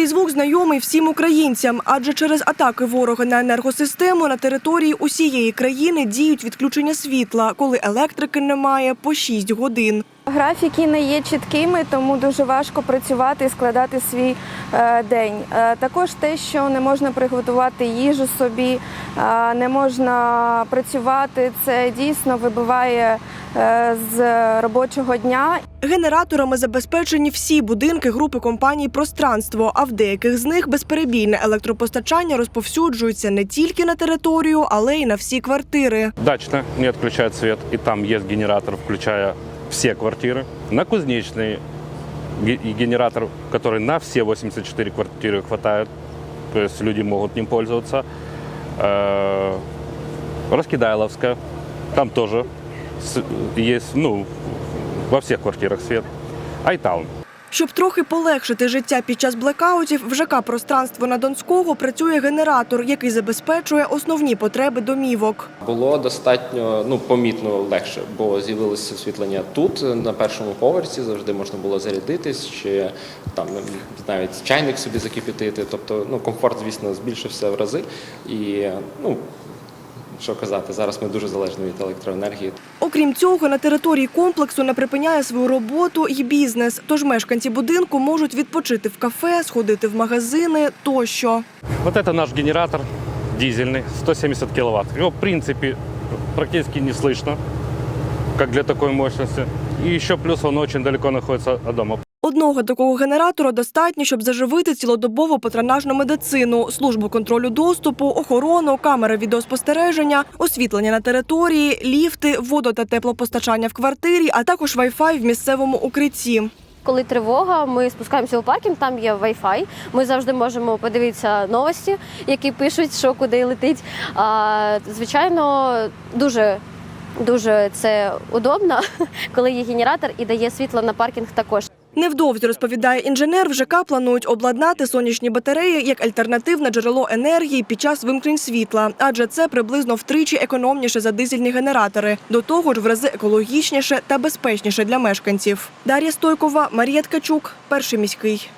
Цей звук знайомий всім українцям, адже через атаки ворога на енергосистему на території усієї країни діють відключення світла, коли електрики немає по 6 годин. Графіки не є чіткими, тому дуже важко працювати і складати свій е, день. Е, також те, що не можна приготувати їжу собі, е, не можна працювати, це дійсно вибиває з робочого дня. Генераторами забезпечені всі будинки групи компаній Пространство, а в деяких з них безперебійне електропостачання розповсюджується не тільки на територію, але й на всі квартири. Дачно не отключают свет, и там есть генератор, включая все квартиры. На Кузнечной ге- и генератор, который на все 84 квартиры хватает, то есть люди могут ним пользоваться. Э, Раскидайловская, там тоже есть, ну, во всех квартирах свет. Айтаун. Щоб трохи полегшити життя під час блекаутів, в ЖК пространство на Донського працює генератор, який забезпечує основні потреби домівок. Було достатньо ну помітно легше, бо з'явилося освітлення тут на першому поверсі. Завжди можна було зарядитись, чи там навіть чайник собі закипятити. Тобто, ну комфорт, звісно, збільшився в рази. І ну що казати, зараз ми дуже залежні від електроенергії. Окрім цього, на території комплексу не припиняє свою роботу і бізнес. Тож мешканці будинку можуть відпочити в кафе, сходити в магазини тощо. Вот это наш генератор дизельный, 170 киловатт. Его, в принципе, практически не слышно, как для такой мощности. И еще плюс он очень далеко находится от дома. Одного такого генератора достатньо, щоб заживити цілодобову патронажну медицину, службу контролю доступу, охорону, камери відеоспостереження, освітлення на території, ліфти, водо та теплопостачання в квартирі, а також Wi-Fi в місцевому укритті. Коли тривога, ми спускаємося у паркінг, там є Wi-Fi. Ми завжди можемо подивитися новості, які пишуть, що куди летить. А, звичайно, дуже. Дуже це удобно, коли є генератор і дає світло на паркінг також. Невдовзі розповідає інженер, в ЖК планують обладнати сонячні батареї як альтернативне джерело енергії під час вимкнень світла, адже це приблизно втричі економніше за дизельні генератори. До того ж, в рази екологічніше та безпечніше для мешканців. Дар'я Стойкова, Марія Ткачук, перший міський.